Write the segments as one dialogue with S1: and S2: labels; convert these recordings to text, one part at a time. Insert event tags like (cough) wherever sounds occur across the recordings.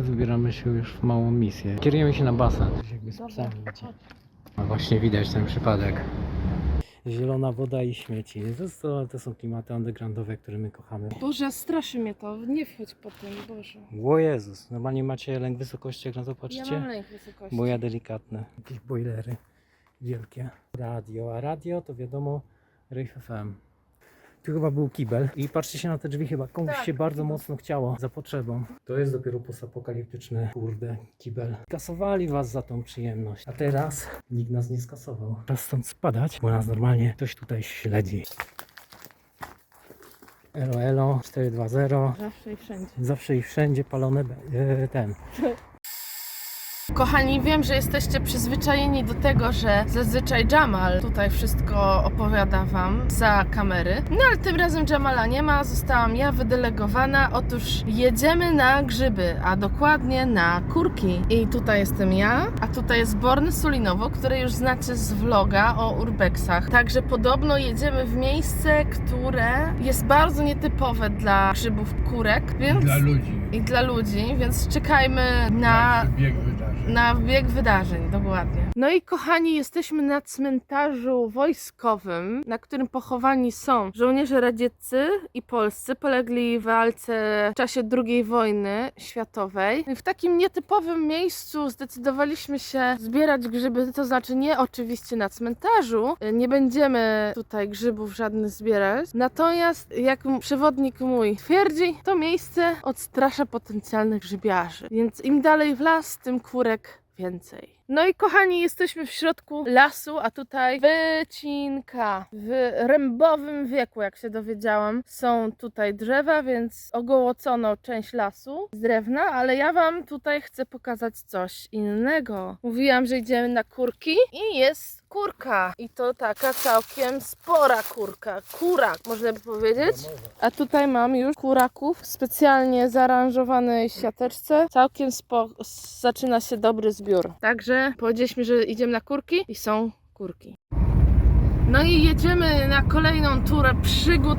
S1: my wybieramy się już w małą misję. Kierujemy się na basen. Jakby z psami idzie. No właśnie widać ten przypadek. Zielona woda i śmieci. To, to, to są klimaty undergroundowe, które my kochamy.
S2: Boże, straszy mnie to. Nie wchodź po tym, Boże.
S1: O Jezus, normalnie macie lęk wysokości, jak na to
S2: Ja
S1: patrzycie?
S2: mam lęk wysokości.
S1: Bo ja delikatne. Jakieś boilery wielkie. Radio, a radio to wiadomo Rave FM. Tu chyba był kibel i patrzcie się na te drzwi, chyba komuś
S2: Tak,
S1: się bardzo mocno chciało za potrzebą. To jest dopiero postapokaliptyczny, kurde, kibel. Kasowali was za tą przyjemność, a teraz nikt nas nie skasował. Czas stąd spadać, bo nas normalnie ktoś tutaj śledzi. Elo, elo, 420.
S2: Zawsze i wszędzie.
S1: Zawsze i wszędzie palone be- e, ten. (laughs)
S2: Kochani, wiem, że jesteście przyzwyczajeni do tego, że zazwyczaj Jamal tutaj wszystko opowiada wam za kamery. No ale tym razem Jamala nie ma, zostałam ja wydelegowana. Otóż jedziemy na grzyby, a dokładnie na kurki. I tutaj jestem ja, a tutaj jest Borny Sulinowo, które już znacie z vloga o urbexach. Także podobno jedziemy w miejsce, które jest bardzo nietypowe dla grzybów kurek, więc...
S3: Dla ludzi.
S2: I dla ludzi, więc czekajmy na
S3: bieg wydarzeń.
S2: Na bieg wydarzeń, dokładnie. No i kochani, jesteśmy na cmentarzu wojskowym, na którym pochowani są żołnierze radzieccy i polscy, polegli w walce w czasie II wojny światowej. W takim nietypowym miejscu zdecydowaliśmy się zbierać grzyby, to znaczy nie oczywiście na cmentarzu, nie będziemy tutaj grzybów żadnych zbierać, natomiast jak przewodnik mój twierdzi, to miejsce odstrasza potencjalnych grzybiarzy, więc im dalej w las, tym więcej. No i kochani, jesteśmy w środku lasu, a tutaj wycinka. W rębowym wieku, jak się dowiedziałam, są tutaj drzewa, więc ogołocono część lasu z drewna, ale ja wam tutaj chcę pokazać coś innego. Mówiłam, że idziemy na kurki i jest kurka. I to taka całkiem spora kurka. Kurak, można by powiedzieć. A tutaj mam już kuraków w specjalnie zaaranżowanej siateczce. Całkiem spo... zaczyna się dobry zbiór. Także powiedzieliśmy, że idziemy na kurki i są kurki. No i jedziemy na kolejną turę przygód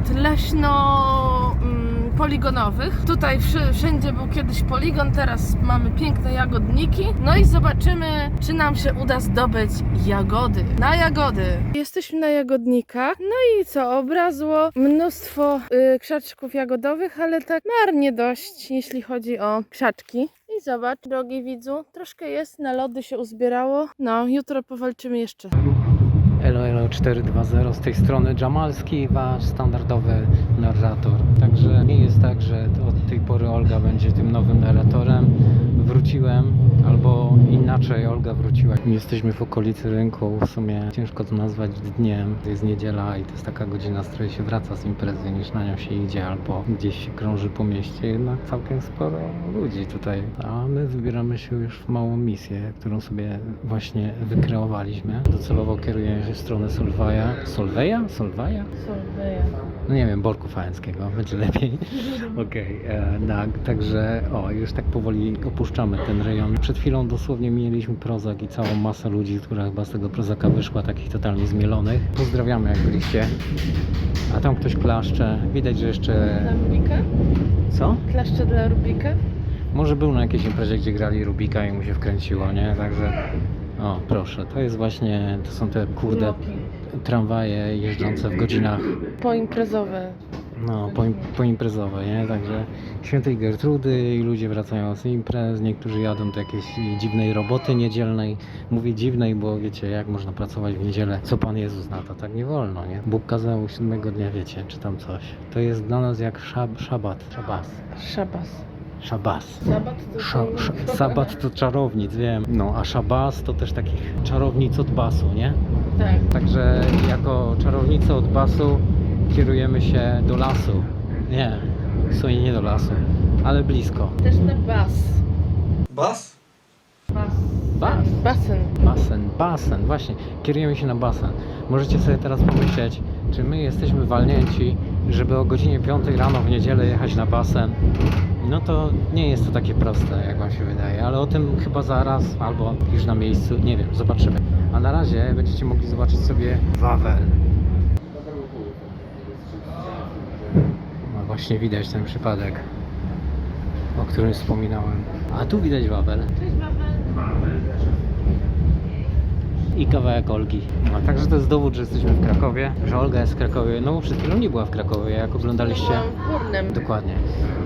S2: leśno-poligonowych. Tutaj wszędzie był kiedyś poligon, teraz mamy piękne jagodniki. No i zobaczymy, czy nam się uda zdobyć jagody. Na jagody! Jesteśmy na jagodnikach. No i co, obrazło mnóstwo y, krzaczków jagodowych, ale tak marnie dość, jeśli chodzi o krzaczki. I zobacz, drogi widzu, troszkę jest, na lody się uzbierało. No, jutro powalczymy jeszcze.
S1: Elo Elo 420 z tej strony Jamalski, wasz standardowy narrator. Także nie jest tak, że od tej pory Olga będzie tym nowym narratorem. Wróciłem, albo inaczej Olga wróciła. Jesteśmy w okolicy rynku, w sumie ciężko to nazwać dniem. To jest niedziela i to jest taka godzina, z której się wraca z imprezy niż na nią się idzie, albo gdzieś się krąży po mieście. Jednak całkiem sporo ludzi tutaj. A my wybieramy się już w małą misję, którą sobie właśnie wykreowaliśmy. Docelowo kierujemy się w stronę Solwaja. Solweja? Solwaja?
S2: Solweja.
S1: No nie wiem, Borku Fałęskiego, będzie lepiej. (laughs) Okej, e, tak, także o, już tak powoli opuszczamy ten rejon. Przed chwilą dosłownie mieliśmy prozak i całą masę ludzi, która chyba z tego prozaka wyszła, takich totalnie zmielonych. Pozdrawiamy jak byliście. A tam ktoś klaszcze, widać, że jeszcze...
S2: Dla Rubika?
S1: Co?
S2: Klaszcze dla Rubika?
S1: Może był na jakiejś imprezie, gdzie grali Rubika i mu się wkręciło, nie? Także... O, proszę, to jest właśnie, to są te kurde tramwaje jeżdżące w godzinach
S2: Poimprezowe.
S1: No, po, poimprezowe, nie? Także świętej Gertrudy i ludzie wracają z imprez, niektórzy jadą do jakiejś dziwnej roboty niedzielnej. Mówię dziwnej, bo wiecie, jak można pracować w niedzielę? Co Pan Jezus na to? Tak nie wolno, nie? Bóg kazał siódmego dnia, wiecie, czy tam coś. To jest dla nas jak szab, szabat, szabas,
S2: Szabas.
S1: Szabas.
S2: Sabat to
S1: Sza, sz, sabat to czarownic, wiem. No, a szabas to też takich czarownic od basu, nie?
S2: Tak.
S1: Także jako czarownicy od basu kierujemy się do lasu. Nie, w sumie nie do lasu, ale blisko.
S2: Też na bas.
S3: Bas?
S2: Bas.
S1: Bas.
S2: Basen.
S1: Basen, basen, właśnie, kierujemy się na basen. Możecie sobie teraz pomyśleć, czy my jesteśmy walnięci, żeby o godzinie 5 rano w niedzielę jechać na basen. No to nie jest to takie proste, jak wam się wydaje, ale o tym chyba zaraz, albo już na miejscu, nie wiem, zobaczymy. A na razie będziecie mogli zobaczyć sobie Wawel. No właśnie widać ten przypadek. o którym wspominałem. A tu widać Wawel.
S2: Cześć Wawel.
S1: I kawałek Olgi. No, także to jest dowód, że jesteśmy w Krakowie, że Olga jest w Krakowie. No bo przed chwilą nie była w Krakowie, jak oglądaliście.
S2: Górnym.
S1: Dokładnie.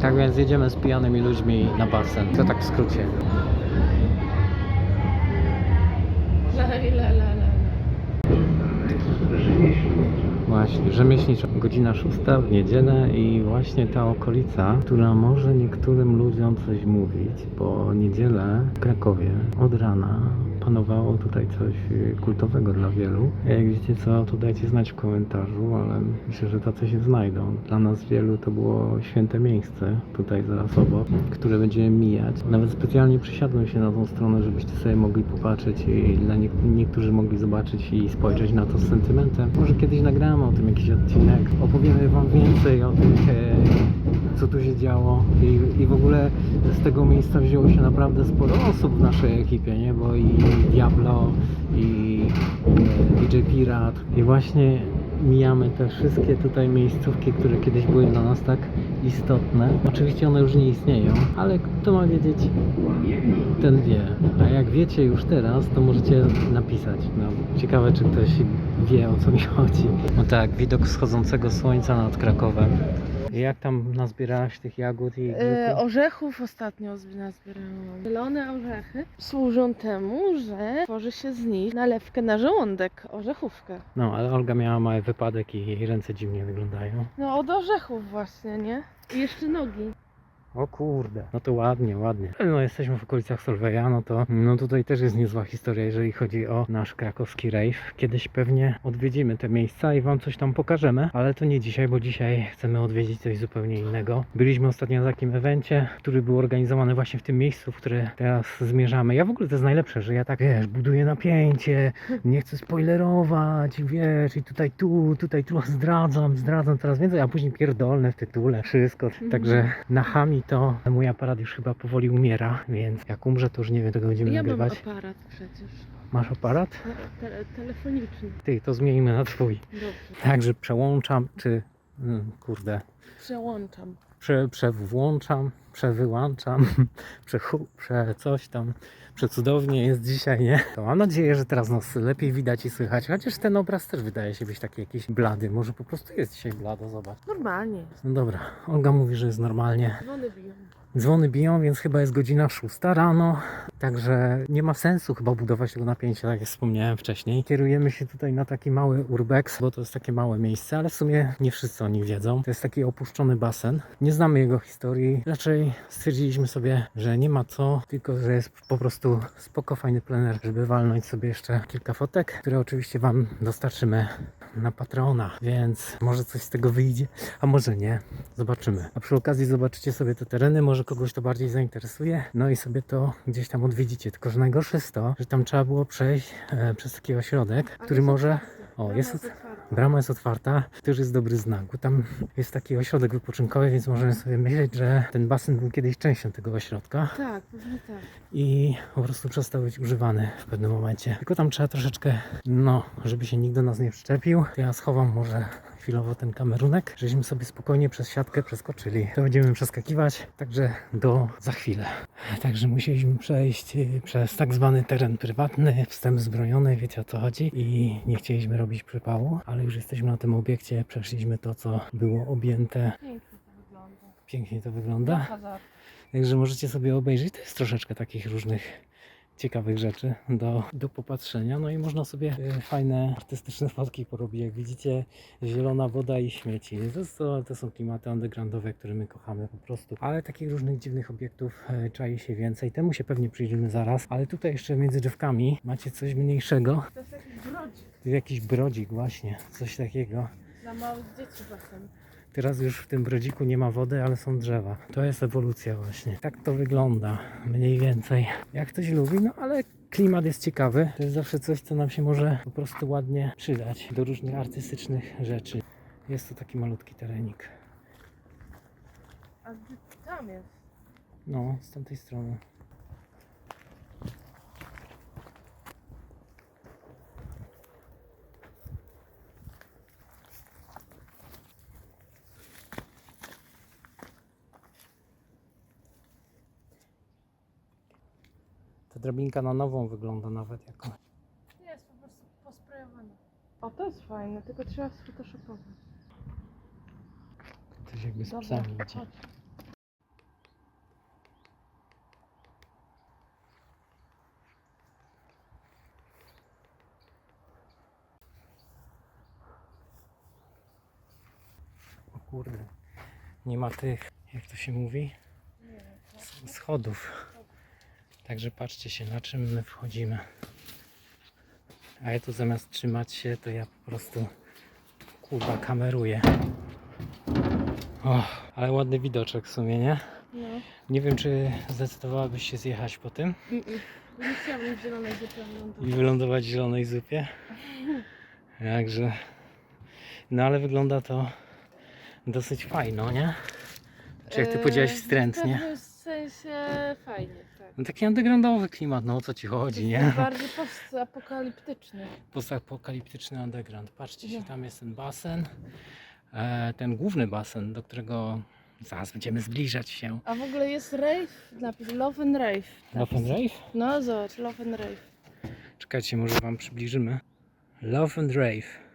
S1: Tak więc jedziemy z pijanymi ludźmi na basen. To tak w skrócie.
S2: La, la, la, la, la.
S1: Właśnie, rzemieślniczo. Godzina szósta w niedzielę i właśnie ta okolica, która może niektórym ludziom coś mówić, bo niedzielę w Krakowie od rana panowało tutaj coś y, kultowego dla wielu. Jak wiecie co, to dajcie znać w komentarzu, ale myślę, że tacy się znajdą. Dla nas wielu to było święte miejsce, tutaj zaraz obok, które będziemy mijać. Nawet specjalnie przysiadłem się na tą stronę, żebyście sobie mogli popatrzeć i dla nie, niektórzy mogli zobaczyć i spojrzeć na to z sentymentem. Może kiedyś nagramy o tym jakiś odcinek, opowiemy wam więcej o tym, e, co tu się działo I, i w ogóle z tego miejsca wzięło się naprawdę sporo osób w naszej ekipie, nie? Bo i Diablo, i e, DJ Pirat i właśnie mijamy te wszystkie tutaj miejscówki, które kiedyś były dla nas tak istotne. Oczywiście one już nie istnieją, ale kto ma wiedzieć, ten wie. A jak wiecie już teraz, to możecie napisać. No, ciekawe, czy ktoś wie, o co mi chodzi. No tak, widok wschodzącego słońca nad Krakowem. I Jak tam nazbierałaś tych jagód i grzybów?
S2: orzechów ostatnio zb- nazbierałam. Zielone orzechy służą temu, że tworzy się z nich nalewkę na żołądek, orzechówkę.
S1: No, ale Olga miała mały wypadek i jej ręce dziwnie wyglądają.
S2: No od orzechów właśnie, nie? I jeszcze nogi.
S1: O kurde, no to ładnie, ładnie. No jesteśmy w okolicach Solveja, no to no tutaj też jest niezła historia, jeżeli chodzi o nasz krakowski rave. Kiedyś pewnie odwiedzimy te miejsca i wam coś tam pokażemy, ale to nie dzisiaj, bo dzisiaj chcemy odwiedzić coś zupełnie innego. Byliśmy ostatnio na takim evencie, który był organizowany właśnie w tym miejscu, w które teraz zmierzamy. Ja w ogóle to jest najlepsze, że ja tak wiesz, buduję napięcie, nie chcę spoilerować, wiesz, i tutaj tu, tutaj tu zdradzam, zdradzam coraz więcej, a później pierdolne w tytule, wszystko. Także na chami to mój aparat już chyba powoli umiera, więc jak umrze, to już nie wiem, tego będziemy
S2: Ja mam
S1: nagrywać.
S2: aparat przecież.
S1: Masz aparat?
S2: Te, te, telefoniczny.
S1: Ty, to zmienimy na twój.
S2: Dobrze.
S1: Także przełączam, czy mm, kurde,
S2: Przełączam.
S1: prze, przewłączam, przewyłączam, (laughs) przechu, prze coś tam. Przecudownie jest dzisiaj, nie? To mam nadzieję, że teraz nas lepiej widać i słychać, chociaż ten obraz też wydaje się być taki jakiś blady. Może po prostu jest dzisiaj blado, zobacz.
S2: Normalnie.
S1: No dobra, Olga mówi, że jest normalnie.
S2: Dzwony biją.
S1: Dzwony biją, więc chyba jest godzina 6 rano, także nie ma sensu chyba budować tego napięcia, tak jak wspomniałem wcześniej. Kierujemy się tutaj na taki mały urbex, bo to jest takie małe miejsce, ale w sumie nie wszyscy o nim wiedzą. To jest taki opuszczony basen. Nie znamy jego historii, raczej stwierdziliśmy sobie, że nie ma co, tylko że jest po prostu spoko, fajny plener, żeby walnąć sobie jeszcze kilka fotek, które oczywiście Wam dostarczymy na Patrona, więc może coś z tego wyjdzie, a może nie. Zobaczymy. A przy okazji zobaczycie sobie te tereny, może kogoś to bardziej zainteresuje, no i sobie to gdzieś tam odwiedzicie. Tylko, że najgorsze jest to, że tam trzeba było przejść e, przez taki ośrodek, który może... O, jest, ot- brama jest otwarta, to już jest dobry znak, bo tam jest taki ośrodek wypoczynkowy, więc możemy sobie myśleć, że ten basen był kiedyś częścią tego ośrodka.
S2: Tak, pewnie tak.
S1: i po prostu przestał być używany w pewnym momencie. Tylko tam trzeba troszeczkę, no, żeby się nikt do nas nie przyczepił, ja schowam może chwilowo ten kamerunek, żebyśmy sobie spokojnie przez siatkę przeskoczyli. To będziemy przeskakiwać, także do za chwilę. Także musieliśmy przejść y, przez tak zwany teren prywatny, wstęp zbrojony, wiecie o co chodzi i nie chcieliśmy robić przypału, ale już jesteśmy na tym obiekcie, przeszliśmy to, co było objęte.
S2: Pięknie to wygląda.
S1: Pięknie to wygląda.
S2: Hazard.
S1: Także możecie sobie obejrzeć. To jest troszeczkę takich różnych ciekawych rzeczy do, do popatrzenia. No i można sobie y, fajne artystyczne fotki porobić. Jak widzicie, zielona woda i śmieci. To, to, to są klimaty undergroundowe, które my kochamy po prostu. Ale takich różnych dziwnych obiektów y, czai się więcej. Temu się pewnie przyjrzymy zaraz. Ale tutaj jeszcze między drzewkami macie coś mniejszego.
S2: To jest jakiś brodzik
S1: Tu jakiś brodzik właśnie, coś takiego.
S2: dla małych dzieci basen.
S1: Teraz już w tym brodziku nie ma wody, ale są drzewa. To jest ewolucja właśnie. Tak to wygląda mniej więcej. Jak ktoś lubi, no ale klimat jest ciekawy. To jest zawsze coś, co nam się może po prostu ładnie przydać do różnych artystycznych rzeczy. Jest to taki malutki terenik.
S2: A tam jest?
S1: No, z tamtej strony. Ta drabinka na nową wygląda nawet jako.
S2: Nie, jest po prostu posprejowana. O, to jest fajne, tylko trzeba photoshopować.
S1: Ktoś jakby z
S2: Dobra,
S1: psami idzie.
S2: chodź.
S1: O kurde. Nie ma tych, jak to się mówi? S- Schodów. Także patrzcie się, na czym my wchodzimy. A ja tu zamiast trzymać się, to ja po prostu kurwa kameruję. O, ale ładny widoczek w sumie, nie?
S2: No.
S1: Nie wiem, czy zdecydowałabyś się zjechać po tym.
S2: Nie chciałabym w zielonej zupełnie.
S1: i wylądować w zielonej zupie. Także. No ale wygląda to dosyć fajno, nie? Czy jak ty powiedziałeś
S2: W
S1: wstrętnie?
S2: pewnym sensie fajnie.
S1: No taki undergroundowy klimat, no o co ci chodzi, nie?
S2: Bardziej postapokaliptyczny.
S1: Postapokaliptyczny underground. Patrzcie się,
S2: No.
S1: tam jest ten basen. E, ten główny basen, do którego zaraz będziemy zbliżać się.
S2: A w ogóle jest rave, napis Love and Rave.
S1: Love and Rave?
S2: No zobacz, Love and Rave.
S1: Czekajcie, może wam przybliżymy. Love and Rave.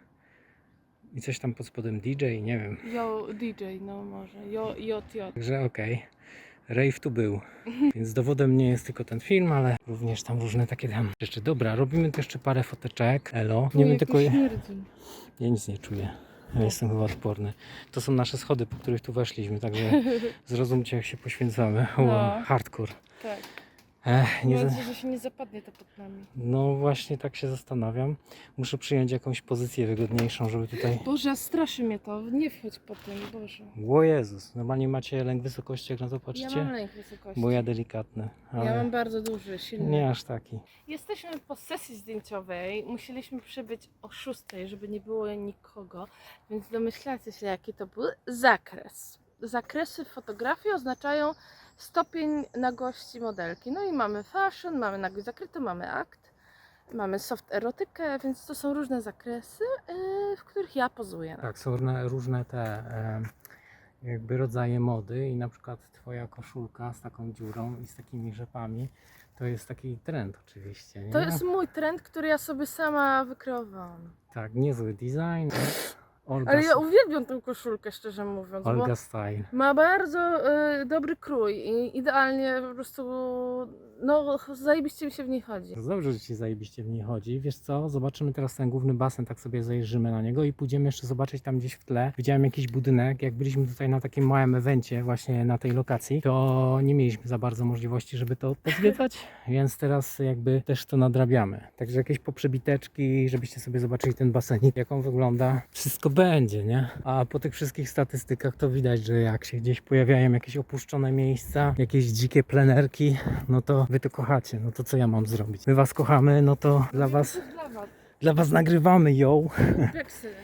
S1: I coś tam pod spodem DJ, nie wiem.
S2: Yo, DJ, no może. Yo, JJ.
S1: Także okej. Rave tu był. Więc dowodem nie jest tylko ten film, ale również tam różne takie tam rzeczy. Dobra, robimy tu jeszcze parę foteczek. Elo. Nie wiem tylko. Ja nic nie czuję. Ja jestem chyba odporny. To są nasze schody, po których tu weszliśmy, także (laughs) zrozumcie jak się poświęcamy. Wow,
S2: No.
S1: hardcore.
S2: Tak.
S1: Ech, nie
S2: wiem, że się nie zapadnie to pod nami.
S1: No właśnie tak się zastanawiam. Muszę przyjąć jakąś pozycję wygodniejszą, żeby tutaj...
S2: Boże, straszy mnie to. Nie wchodź po tym, Boże.
S1: O Jezus, normalnie macie lęk wysokości, jak na to
S2: Ja
S1: patrzycie?
S2: mam lęk wysokości.
S1: Bo ja delikatny, ale
S2: Ja mam bardzo duży, silny.
S1: nie aż taki.
S2: Jesteśmy po sesji zdjęciowej. Musieliśmy przybyć o 6, żeby nie było nikogo, więc domyślacie się, jaki to był zakres. Zakresy fotografii oznaczają stopień nagości modelki. No i mamy fashion, mamy nagość zakrytą, mamy akt, mamy soft erotykę, więc to są różne zakresy, yy, w których ja pozuję.
S1: Tak, są różne, różne te e, jakby rodzaje mody i na przykład twoja koszulka z taką dziurą i z takimi rzepami to jest taki trend oczywiście, nie?
S2: To jest mój trend, który ja sobie sama wykreowałam.
S1: Tak, niezły design. Olga,
S2: Ale ja uwielbiam tą koszulkę, szczerze mówiąc,
S1: Olga Style.
S2: Ma bardzo y, dobry krój i idealnie po prostu, no zajebiście mi się w niej chodzi.
S1: To Dobrze, że ci zajebiście w niej chodzi. Wiesz co, zobaczymy teraz ten główny basen, tak sobie zajrzymy na niego i pójdziemy jeszcze zobaczyć tam gdzieś w tle. Widziałem jakiś budynek, jak byliśmy tutaj na takim małym evencie właśnie na tej lokacji, to nie mieliśmy za bardzo możliwości, żeby to pozwiedzać, (laughs) więc teraz jakby też to nadrabiamy. Także jakieś poprzebiteczki, żebyście sobie zobaczyli ten basenik, jak on wygląda. Wszystko będzie, nie? A po tych wszystkich statystykach to widać, że jak się gdzieś pojawiają jakieś opuszczone miejsca, jakieś dzikie plenerki, no to wy to kochacie, no to co ja mam zrobić? My was kochamy, no to dla was,
S2: dla was.
S1: dla was nagrywamy ją.
S2: Peksy.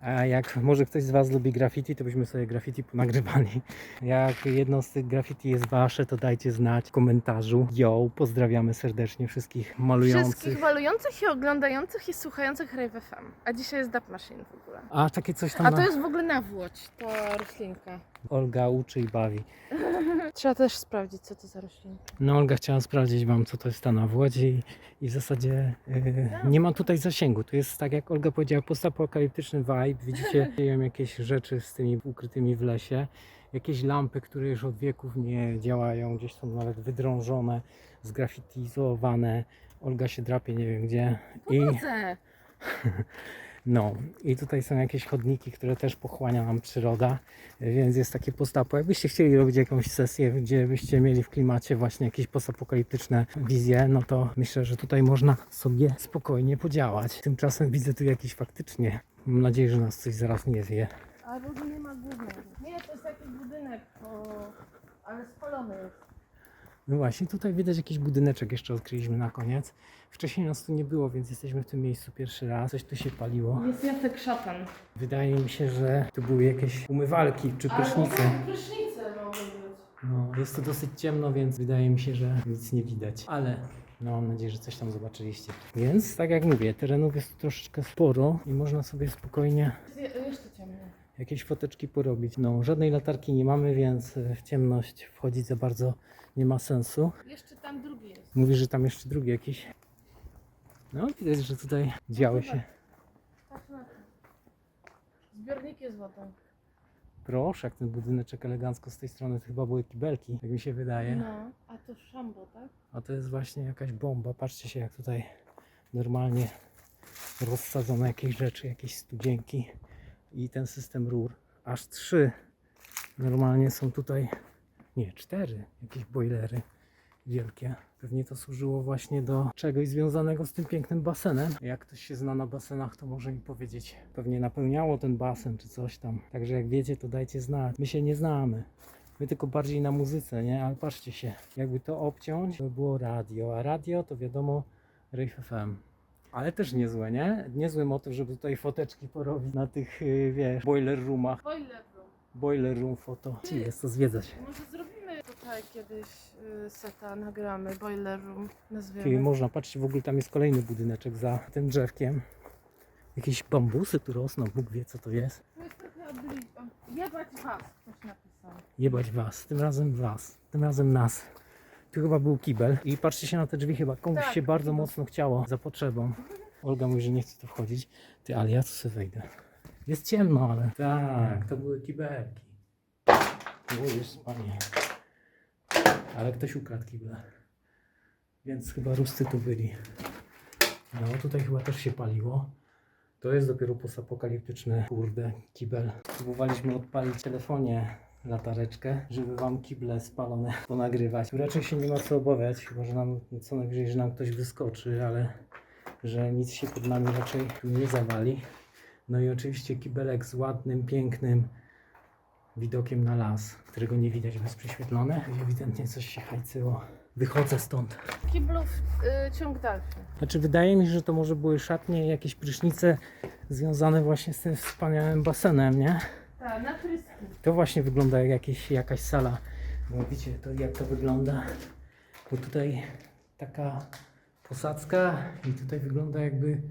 S1: A jak może ktoś z was lubi graffiti, to byśmy sobie graffiti ponagrywali. Jak jedno z tych graffiti jest wasze, to dajcie znać w komentarzu. Yo, pozdrawiamy serdecznie wszystkich malujących.
S2: Wszystkich walujących i oglądających i słuchających Rave FM. A dzisiaj jest Dub Machine w ogóle.
S1: A takie coś tam
S2: A to
S1: na...
S2: jest w ogóle nawłoć, ta roślinka.
S1: Olga uczy i bawi. (laughs)
S2: Trzeba też sprawdzić, co to za roślinka.
S1: No Olga chciała sprawdzić wam, co to jest ta nawłoć i, i w zasadzie yy, nie ma tutaj zasięgu. Tu jest tak jak Olga powiedziała, postapokaliptyczny vibe. Widzicie, (laughs) dzieją jakieś rzeczy z tymi ukrytymi w lesie. Jakieś lampy, które już od wieków nie działają, gdzieś są nawet wydrążone, zgrafitizowane. Olga się drapie nie wiem gdzie. I. (laughs) no, i tutaj są jakieś chodniki, które też pochłania nam przyroda, więc jest takie postapo. Jakbyście chcieli robić jakąś sesję, gdzie byście mieli w klimacie właśnie jakieś postapokaliptyczne wizje, no to myślę, że tutaj można sobie spokojnie podziałać. Tymczasem widzę tu jakiś faktycznie. Mam nadzieję, że nas coś zaraz nie zje.
S2: A nie ma głównego. Nie, to jest jakiś budynek, ale spalony jest.
S1: No właśnie, tutaj widać jakiś budyneczek jeszcze odkryliśmy na koniec. Wcześniej nas tu nie było, więc jesteśmy w tym miejscu pierwszy raz. Coś tu się paliło.
S2: Jest Jacek Szatan.
S1: Wydaje mi się, że tu były jakieś umywalki czy prysznice.
S2: Albo prysznice mogą być.
S1: No, jest to dosyć ciemno, więc wydaje mi się, że nic nie widać. Ale no, mam nadzieję, że coś tam zobaczyliście. Więc tak jak mówię, terenów jest tu troszeczkę sporo i można sobie spokojnie
S2: Jest je- jeszcze ciemniej.
S1: Jakieś foteczki porobić. No, żadnej latarki nie mamy, więc w ciemność wchodzić za bardzo nie ma sensu.
S2: Jeszcze tam drugi jest.
S1: Mówi, że tam jeszcze drugi jakiś. No, widać, że tutaj działy się.
S2: Patrz na to. Zbiorniki z wodą.
S1: Proszę, jak ten budyneczek elegancko z tej strony to chyba były kibelki, jak mi się wydaje.
S2: No, a to szambo, tak?
S1: A to jest właśnie jakaś bomba. Patrzcie się, jak tutaj normalnie rozsadzone jakieś rzeczy, jakieś studzienki i ten system rur. Aż trzy normalnie są tutaj, nie, cztery jakieś boilery wielkie. Pewnie to służyło właśnie do czegoś związanego z tym pięknym basenem. Jak ktoś się zna na basenach, to może mi powiedzieć. Pewnie napełniało ten basen czy coś tam. Także jak wiecie, to dajcie znać. My się nie znamy. My tylko bardziej na muzyce, nie? Ale patrzcie się, jakby to obciąć, to by było radio, a radio to wiadomo Rave FM. Ale też niezłe, nie? Niezły motyw, żeby tutaj foteczki porobić na tych, yy, wiesz, boiler roomach.
S2: Boiler room.
S1: Boiler room foto. Ci jest to zwiedzać.
S2: Może zrobimy tutaj kiedyś y, seta, nagramy boiler room,
S1: Czyli
S2: nazwiemy.
S1: można, patrzcie, w ogóle tam jest kolejny budyneczek za tym drzewkiem. Jakieś bambusy tu rosną, Bóg wie co to jest.
S2: To jest trochę obli... o, Jebać was, ktoś napisał.
S1: Jebać was, tym razem was, tym razem nas. Tu chyba był kibel i patrzcie się na te drzwi, chyba komuś
S2: Tak,
S1: się bardzo
S2: kibel.
S1: mocno chciało, za potrzebą. Olga mówi, że nie chce tu wchodzić. Ty, ale ja tu sobie wejdę. Jest ciemno, ale... Tak, to były kibelki. Mówisz, panie. Ale ktoś ukradł kible. Więc chyba ruscy tu byli. No, tutaj chyba też się paliło. To jest dopiero postapokaliptyczny, kurde, kibel. Próbowaliśmy odpalić telefonie latareczkę, żeby wam kible spalone (laughs) ponagrywać. Tu raczej się nie ma co obawiać, chyba że nam co najwyżej, że nam ktoś wyskoczy, ale że nic się pod nami raczej nie zawali. No i oczywiście kibelek z ładnym, pięknym widokiem na las, którego nie widać, bo jest prześwietlone. I ewidentnie coś się hajcyło. Wychodzę stąd.
S2: Kiblów y, ciąg dalszy.
S1: Znaczy wydaje mi się, że to może były szatnie, jakieś prysznice związane właśnie z tym wspaniałym basenem, nie?
S2: Tak, na.
S1: To właśnie wygląda jak jakieś, jakaś sala. Bo widzicie to jak to wygląda. Bo tutaj taka posadzka i tutaj wygląda jakby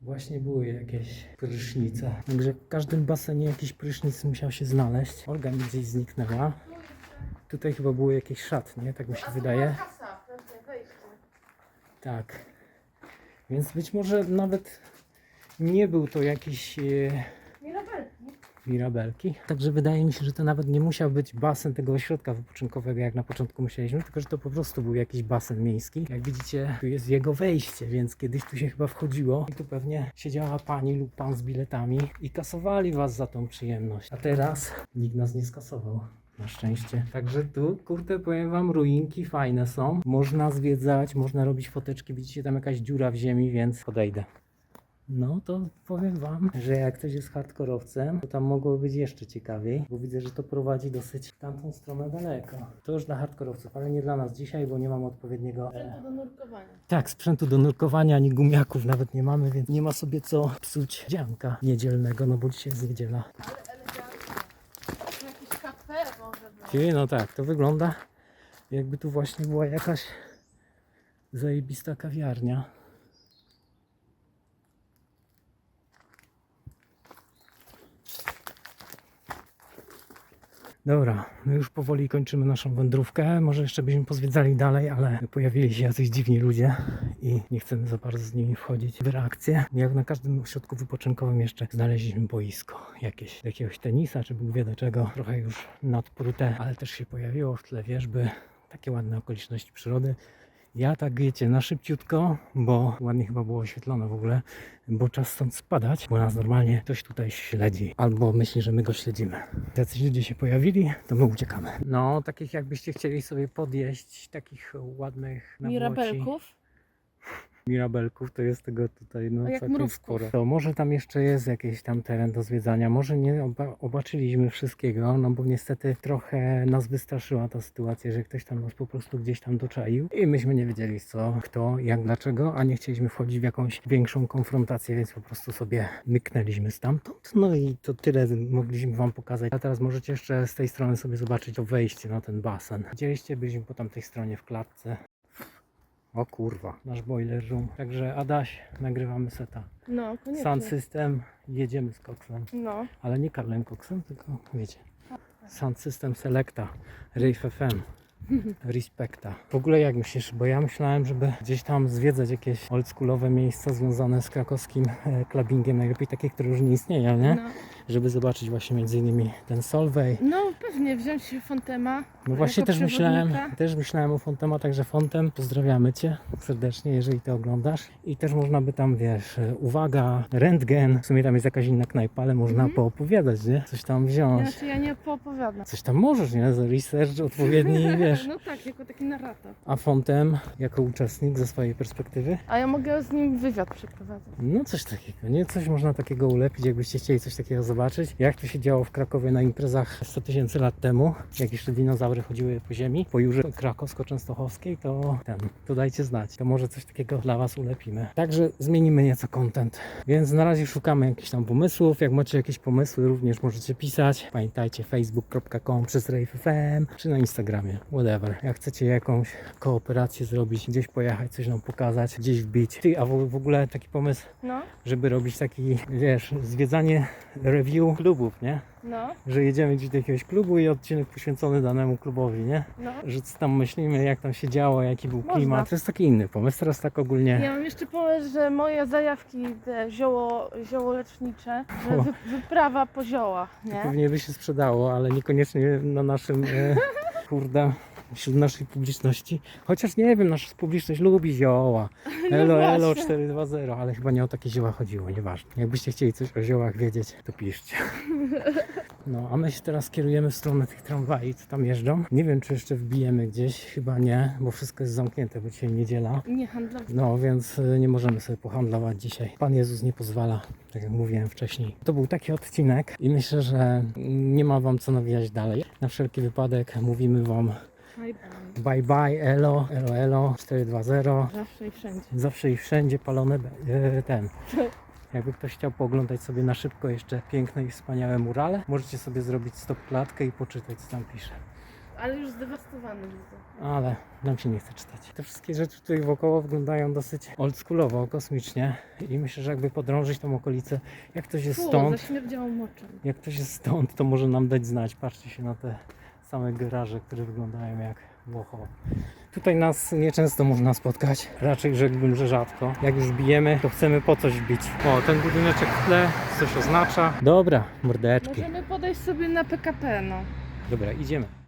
S1: właśnie były jakieś prysznice. Także w każdym basenie jakiś prysznic musiał się znaleźć. Olga mi gdzieś zniknęła. Tutaj chyba były jakieś szatnie, tak mi się wydaje. Tak. Więc być może nawet nie był to jakiś e,
S2: Mirabelki.
S1: Także wydaje mi się, że to nawet nie musiał być basen tego ośrodka wypoczynkowego, jak na początku myśleliśmy, tylko że to po prostu był jakiś basen miejski. Jak widzicie, tu jest jego wejście, więc kiedyś tu się chyba wchodziło i tu pewnie siedziała pani lub pan z biletami i kasowali was za tą przyjemność. A teraz nikt nas nie skasował. Na szczęście. Także tu, kurde, powiem wam, ruinki fajne są. Można zwiedzać, można robić foteczki. Widzicie tam jakaś dziura w ziemi, więc podejdę. No to powiem wam, że jak ktoś jest hardkorowcem, to tam mogło być jeszcze ciekawiej, bo widzę, że to prowadzi dosyć w tamtą stronę daleko. To już dla hardkorowców, ale nie dla nas dzisiaj, bo nie mamy odpowiedniego. E,
S2: Sprzętu do nurkowania.
S1: tak, sprzętu do nurkowania ani gumiaków nawet nie mamy, więc nie ma sobie co psuć dzianka niedzielnego, no bo dzisiaj jest niedziela.
S2: Ale elegancko. Tu jakieś kafe może być.
S1: Ty, no tak, to wygląda jakby tu właśnie była jakaś zajebista kawiarnia. Dobra, my już powoli kończymy naszą wędrówkę. Może jeszcze byśmy pozwiedzali dalej, ale pojawili się jacyś dziwni ludzie i nie chcemy za bardzo z nimi wchodzić w reakcję. Jak na każdym ośrodku wypoczynkowym jeszcze znaleźliśmy boisko jakieś, jakiegoś tenisa, czy Bóg wie do czego. Trochę już nadprute, ale też się pojawiło w tle wierzby. Takie ładne okoliczności przyrody. Ja tak wiecie, na szybciutko, bo ładnie chyba było oświetlone w ogóle, bo czas stąd spadać, bo nas normalnie ktoś tutaj śledzi, albo myśli, że my go śledzimy. Jacyś ludzie się pojawili, to my uciekamy. No, takich jakbyście chcieli sobie podjeść, takich ładnych na
S2: Mirabelków.
S1: Mirabelków, to jest tego tutaj no
S2: A jak
S1: całkiem
S2: mrówków.
S1: sporo. To może tam jeszcze jest jakiś tam teren do zwiedzania, może nie oba obaczyliśmy wszystkiego, no bo niestety trochę nas wystraszyła ta sytuacja, że ktoś tam nas po prostu gdzieś tam doczaił i myśmy nie wiedzieli co, kto, jak, dlaczego, a nie chcieliśmy wchodzić w jakąś większą konfrontację, więc po prostu sobie myknęliśmy stamtąd. No i to tyle mogliśmy wam pokazać. A teraz możecie jeszcze z tej strony sobie zobaczyć to wejście na ten basen. Widzieliście, byliśmy po tamtej stronie w klatce. O kurwa, nasz boiler room. Także Adaś, nagrywamy seta.
S2: No, koniecznie.
S1: Sound System, jedziemy z koksem.
S2: No.
S1: Ale nie Karlem Koksem, tylko wiecie. Sound System Selecta, Rave FM. Respekta. W ogóle jak myślisz, bo ja myślałem, żeby gdzieś tam zwiedzać jakieś oldschoolowe miejsca związane z krakowskim e, clubbingiem, najlepiej takie, które już nie istnieją, nie?
S2: No,
S1: Żeby zobaczyć właśnie między innymi ten Solvay.
S2: no pewnie wziąć Fontema.
S1: No właśnie też myślałem, też myślałem o Fontema, także Fontem, pozdrawiamy Cię serdecznie, jeżeli to oglądasz. I też można by tam, wiesz, e, uwaga, rentgen, w sumie tam jest jakaś inna knajpa, ale można
S2: Mhm.
S1: poopowiadać, nie? Coś tam wziąć.
S2: Znaczy ja nie poopowiadam.
S1: Coś tam możesz, nie? Za research odpowiedni, (laughs) wiesz.
S2: No tak, jako taki narrator.
S1: A Fontem, jako uczestnik ze swojej perspektywy,
S2: A ja mogę z nim wywiad przeprowadzać.
S1: no coś takiego, nie? Coś można takiego ulepić, jakbyście chcieli coś takiego zobaczyć. Jak to się działo w Krakowie na imprezach 100 tysięcy lat temu, jak jeszcze dinozaury chodziły po ziemi, po Jurze Krakowsko-Częstochowskiej, to ten, to dajcie znać. To może coś takiego dla Was ulepimy. Także zmienimy nieco content. Więc na razie szukamy jakichś tam pomysłów. Jak macie jakieś pomysły, również możecie pisać. Pamiętajcie facebook.com przez RaveFM czy na Instagramie, whatever. Jak chcecie jakąś kooperację zrobić, gdzieś pojechać, coś nam pokazać, gdzieś wbić. Ty, a w, w ogóle taki pomysł,
S2: No,
S1: żeby robić taki, wiesz, zwiedzanie review klubów, nie?
S2: no,
S1: Że jedziemy gdzieś do jakiegoś klubu i odcinek poświęcony danemu klubowi, nie?
S2: no.
S1: Że co tam myślimy, jak tam się działo, jaki był
S2: Można.
S1: klimat. To jest taki inny pomysł, teraz tak ogólnie.
S2: Ja mam jeszcze pomysł, że moje zajawki, te zioło, zioło lecznicze, że wy, wyprawa po zioła,
S1: To
S2: nie?
S1: pewnie by się sprzedało, ale niekoniecznie na naszym, e, (laughs) kurde, wśród naszej publiczności. Chociaż nie wiem, nasza publiczność lubi zioła. (laughs) Elo, elo
S2: właśnie.
S1: 420, ale chyba nie o takie zioła chodziło, nieważne. Jakbyście chcieli coś o ziołach wiedzieć, to piszcie. (laughs) No, a my się teraz kierujemy w stronę tych tramwajów, co tam jeżdżą. Nie wiem, czy jeszcze wbijemy gdzieś, chyba nie, bo wszystko jest zamknięte, bo dzisiaj niedziela.
S2: Nie handlowy.
S1: No, więc y, nie możemy sobie pohandlować dzisiaj. Pan Jezus nie pozwala, tak jak mówiłem wcześniej. To był taki odcinek i myślę, że nie ma Wam co nawijać dalej. Na wszelki wypadek mówimy Wam
S2: Bye bye.
S1: bye bye, elo, elo, elo, 420.
S2: Zawsze i wszędzie.
S1: Zawsze i wszędzie palone e, ten. Jakby ktoś chciał pooglądać sobie na szybko jeszcze piękne i wspaniałe murale, możecie sobie zrobić stop klatkę i poczytać, co tam pisze.
S2: Ale już zdewastowany widzę.
S1: Ale nam się nie chce czytać. Te wszystkie rzeczy tutaj wokoło wyglądają dosyć oldschoolowo, kosmicznie i myślę, że jakby podrążyć tą okolicę, jak ktoś jest stąd,
S2: zaśmierdziało moczem.
S1: jak ktoś jest stąd, to może nam dać znać. Patrzcie się na te same garaże, które wyglądają jak Włochowo. Tutaj nas nieczęsto można spotkać, raczej rzekłbym, że rzadko. Jak już bijemy, to chcemy po coś bić. O, ten budyneczek w tle coś oznacza. Dobra, mordeczki.
S2: Możemy podejść sobie na PKP, no.
S1: Dobra, idziemy.